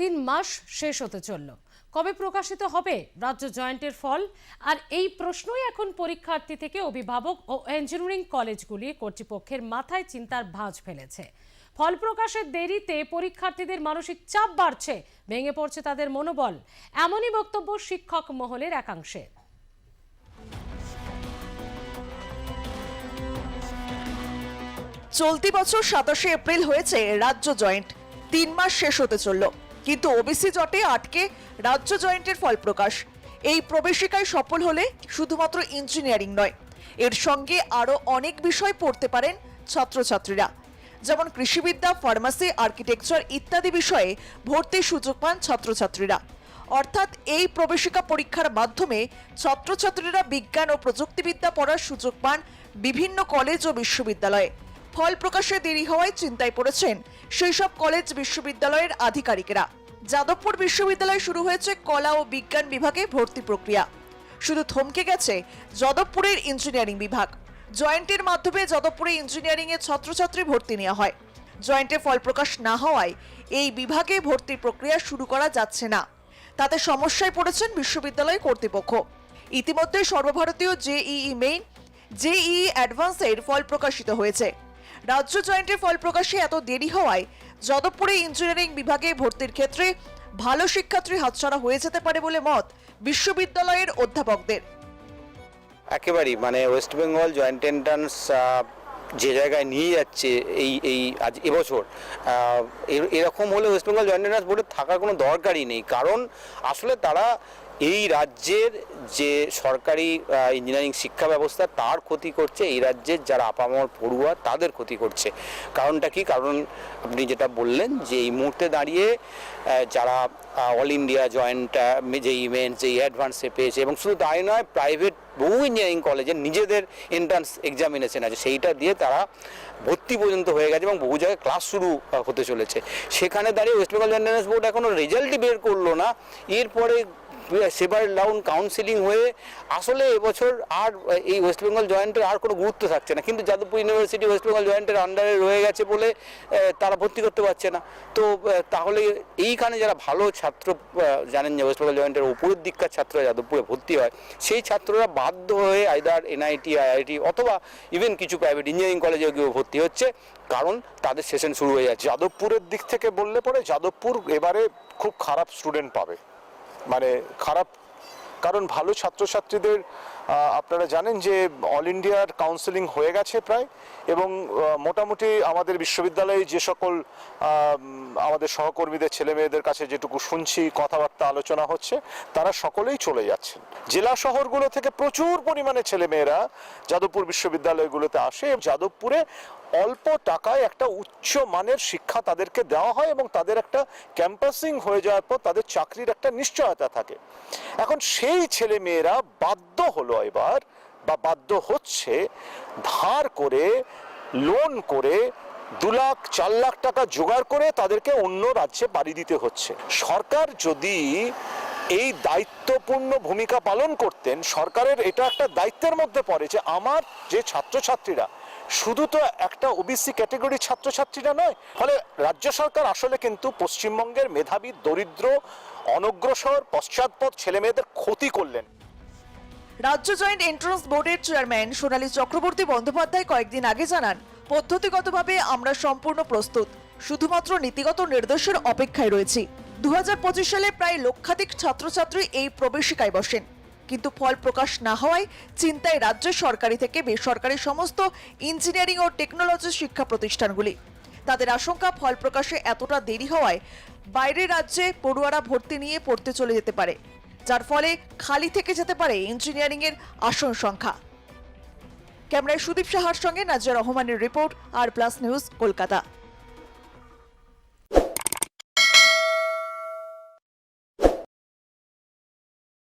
তিন মাস শেষ হতে চলল। কবে প্রকাশিত হবে রাজ্য জয়েন্টের ফল? আর এই প্রশ্নই এখন পরীক্ষার্থী থেকে অভিভাবক ও ইঞ্জিনিয়ারিং কলেজগুলি কর্তৃপক্ষের মাথায় চিন্তার ভাঁজ ফেলেছে। ফল প্রকাশের দেরিতে পরীক্ষার্থীদের মানসিক চাপ বাড়ছে, ভেঙে পড়ছে তাদের মনোবল। এমনই বক্তব্য শিক্ষক মহলের একাংশের চলতি বছর সাতাশে এপ্রিল হয়েছে রাজ্য জয়েন্ট। তিন মাস শেষ হতে চলল। কিন্তু ওবিসি জটে আটকে রাজ্য জয়েন্টের ফল প্রকাশ। এই প্রবেশিকায় সফল হলে শুধুমাত্র ইঞ্জিনিয়ারিং নয়, এর সঙ্গে আরও অনেক বিষয় পড়তে পারেন ছাত্রছাত্রীরা। যেমন কৃষিবিদ্যা, ফার্মাসি, আর্কিটেকচার ইত্যাদি বিষয়ে ভর্তির সুযোগ পান ছাত্রছাত্রীরা। অর্থাৎ এই প্রবেশিকা পরীক্ষার মাধ্যমে ছাত্রছাত্রীরা বিজ্ঞান ও প্রযুক্তিবিদ্যা পড়ার সুযোগ পান বিভিন্ন কলেজ ও বিশ্ববিদ্যালয়ে। ফল প্রকাশে দেরি হওয়ায় চিন্তায় পড়েছেন। সেই সব কলেজ বিশ্ববিদ্যালয়ের আধিকারিকেরা। যাদবপুর বিশ্ববিদ্যালয়ে শুরু হয়েছে কলা ও বিজ্ঞান বিভাগে ভর্তি প্রক্রিয়া। শুধু থমকে গেছে যাদবপুরের ইঞ্জিনিয়ারিং বিভাগ। জয়েন্টের মাধ্যমে যাদবপুরে ইঞ্জিনিয়ারিং এর ছাত্রছাত্রী ভর্তি নেওয়া হয়। জয়েন্টে ফল প্রকাশ না হওয়ায় এই বিভাগে ভর্তির প্রক্রিয়া শুরু করা যাচ্ছে না। তাতে সমস্যায় পড়েছেন বিশ্ববিদ্যালয় কর্তৃপক্ষ। ইতিমধ্যে সর্বভারতীয় জেইই মেইন, জেইই অ্যাডভান্সের ফল প্রকাশিত হয়েছে। রাজ্য জয়েন্টের ফল প্রকাশে এত দেরি হওয়ায় যাদবপুরে ইঞ্জিনিয়ারিং বিভাগে ভর্তির ক্ষেত্রে ভালো শিক্ষার্থী হাতছাড়া হয়ে যেতে পারে বলে মত বিশ্ববিদ্যালয়ের অধ্যাপকদের। একেবারেই মানে ওয়েস্ট বেঙ্গল জয়েন্ট এন্ট্রান্স যে জায়গায় নিয়ে যাচ্ছে এই এই আজ এবছর এরকম হলে ওয়েস্ট বেঙ্গল জয়েন্ট এন্ট্রান্স বোর্ডে থাকার কোনো দরকারই নেই। কারণ আসলে তারা এই রাজ্যের যে সরকারি ইঞ্জিনিয়ারিং শিক্ষা ব্যবস্থা, তার ক্ষতি করছে এই রাজ্যের যারা আপামর পড়ুয়া, তাদের ক্ষতি করছে। কারণটা কি? কারণ আপনি যেটা বললেন যে এই মুহূর্তে দাঁড়িয়ে যারা অল ইন্ডিয়া জয়েন্ট যে ইভেন্ট যে অ্যাডভান্সে পেয়েছে এবং শুধু তাই নয় প্রাইভেট বহু ইঞ্জিনিয়ারিং কলেজের নিজেদের এন্ট্রান্স এক্সামিনেশন আছে। সেইটা দিয়ে তারা ভর্তি পর্যন্ত হয়ে গেছে এবং বহু জায়গায় ক্লাস শুরু হতে চলেছে। সেখানে দাঁড়িয়ে ওয়েস্ট বেঙ্গল এন্ট্রান্স বোর্ড এখনও রেজাল্টই বের করল না। এরপরে সেবার লাউন কাউন্সিলিং হয়ে আসলে এবছর আর এই ওয়েস্ট বেঙ্গল জয়েন্টের আর কোনো গুরুত্ব থাকছে না। কিন্তু যাদবপুর ইউনিভার্সিটি ওয়েস্ট বেঙ্গল জয়েন্টের আন্ডারে রয়ে গেছে বলে তারা ভর্তি করতে পারছে না। তো তাহলে এইখানে যারা ভালো ছাত্র জানেন যে ওয়েস্ট বেঙ্গল জয়েন্টের উপরের দিককার ছাত্ররা যাদবপুরে ভর্তি হয়, সেই ছাত্ররা বাধ্য হয়ে আইদার এনআইটি আইআইটি অথবা ইভেন কিছু প্রাইভেট ইঞ্জিনিয়ারিং কলেজে গিয়ে ভর্তি হচ্ছে, কারণ তাদের সেশন শুরু হয়ে যাচ্ছে। যাদবপুরের দিক থেকে বললে পরে যাদবপুর এবারে খুব খারাপ স্টুডেন্ট পাবে। মানে খারাপ, কারণ ভালো ছাত্রছাত্রীদের আপনারা জানেন যে অল ইন্ডিয়ার কাউন্সেলিং হয়ে গেছে প্রায় এবং মোটামুটি আমাদের বিশ্ববিদ্যালয়ে যে সকল আমাদের সহকর্মীদের ছেলে মেয়েদের কাছে যেটুকু শুনছি, কথাবার্তা, আলোচনা হচ্ছে, তারা সকলেই চলে যাচ্ছেন। জেলা শহরগুলো থেকে প্রচুর পরিমাণে ছেলে মেয়েরা যাদবপুর বিশ্ববিদ্যালয়গুলোতে আসে যাদবপুরে অল্প টাকায় একটা উচ্চ মানের শিক্ষা তাদেরকে দেওয়া হয় এবং তাদের একটা ক্যাম্পাসিং হয়ে যাওয়ার পর তাদের চাকরির একটা নিশ্চয়তা থাকে। এখন সেই ছেলে মেয়েরা বাধ্য হলো এবার বা বাধ্য হচ্ছে ধার করে লোন করে দু লাখ, চার লাখ টাকা জোগাড় করে তাদেরকে অন্য রাজ্যে বাড়ি দিতে হচ্ছে। সরকার যদি এই দায়িত্বপূর্ণ ভূমিকা পালন করতেন, সরকারের এটা একটা দায়িত্বের মধ্যে পড়ে যে আমার যে ছাত্রছাত্রীরা শুধু তো একটা ওবিসি ক্যাটেগরির ছাত্রছাত্রীরা নয়, ফলে রাজ্য সরকার আসলে কিন্তু পশ্চিমবঙ্গের মেধাবী, দরিদ্র, অনগ্রসর, পশ্চাৎপদ ছেলেমেয়েদের ক্ষতি করলেন। রাজ্য জয়েন্ট এন্ট্রান্স বোর্ডের চেয়ারম্যান সোনালী চক্রবর্তী বন্দ্যোপাধ্যায় কয়েকদিন আগে জানান, পদ্ধতিগতভাবে আমরা সম্পূর্ণ প্রস্তুত, শুধুমাত্র নীতিগত নির্দেশের অপেক্ষায় রয়েছি। দু হাজার পঁচিশ সালে প্রায় লক্ষাধিক ছাত্রছাত্রী এই প্রবেশিকায় বসেন। কিন্তু ফল প্রকাশ না হওয়ায় চিন্তায় রাজ্য সরকারি থেকে বেসরকারি সমস্ত ইঞ্জিনিয়ারিং ও টেকনোলজি শিক্ষা প্রতিষ্ঠানগুলি। তাদের আশঙ্কা, ফল প্রকাশে এতটা দেরি হওয়ায় বাইরের রাজ্যে পড়ুয়ারা ভর্তি নিয়ে পড়তে চলে যেতে পারে, যার ফলে খালি থেকে যেতে পারে ইঞ্জিনিয়ারিং এর আসন সংখ্যা। ক্যামেরায় সুদীপ সাহার সঙ্গে নাজিয়া রহমানের report, R plus news Kolkata.